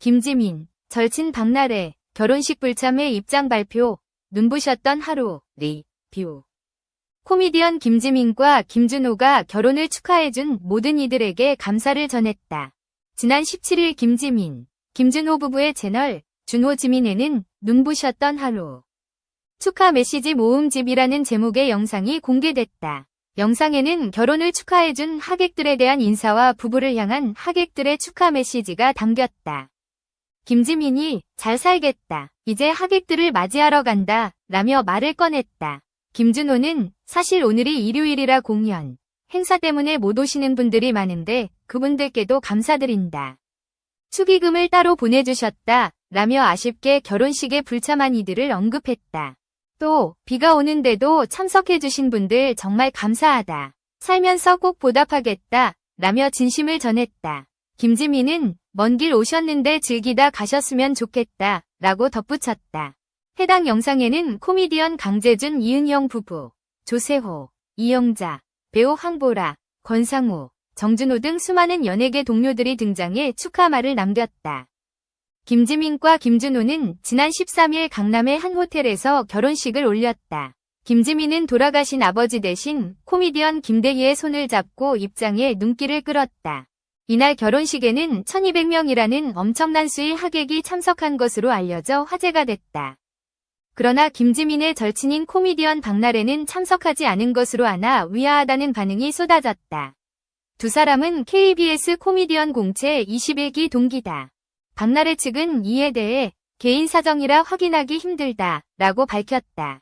김지민, 절친 박나래, 결혼식 불참회 입장 발표, 눈부셨던 하루, 리뷰. 코미디언 김지민과 김준호가 결혼을 축하해준 모든 이들에게 감사를 전했다. 지난 17일 김지민, 김준호 부부의 채널 준호 지민에는 눈부셨던 하루. 축하 메시지 모음집이라는 제목의 영상이 공개됐다. 영상에는 결혼을 축하해준 하객들에 대한 인사와 부부를 향한 하객들의 축하 메시지가 담겼다. 김지민이 잘 살겠다. 이제 하객들을 맞이하러 간다. 라며 말을 꺼냈다. 김준호는 사실 오늘이 일요일이라 공연, 행사 때문에 못 오시는 분들이 많은데 그분들께도 감사드린다. 축의금을 따로 보내주셨다. 라며 아쉽게 결혼식에 불참한 이들을 언급했다. 또 비가 오는데도 참석해주신 분들 정말 감사하다. 살면서 꼭 보답하겠다. 라며 진심을 전했다. 김지민은 먼 길 오셨는데 즐기다 가셨으면 좋겠다. 라고 덧붙였다. 해당 영상에는 코미디언 강재준 이은영 부부, 조세호, 이영자, 배우 황보라, 권상우, 정준호 등 수많은 연예계 동료들이 등장해 축하말을 남겼다. 김지민과 김준호는 지난 13일 강남의 한 호텔에서 결혼식을 올렸다. 김지민은 돌아가신 아버지 대신 코미디언 김대희의 손을 잡고 입장에 눈길을 끌었다. 이날 결혼식에는 1200명이라는 엄청난 수의 하객이 참석한 것으로 알려져 화제가 됐다. 그러나 김지민의 절친인 코미디언 박나래는 참석하지 않은 것으로 아나 위아하다는 반응이 쏟아졌다. 두 사람은 KBS 코미디언 공채 21기 동기다. 박나래 측은 이에 대해 개인 사정이라 확인하기 힘들다 라고 밝혔다.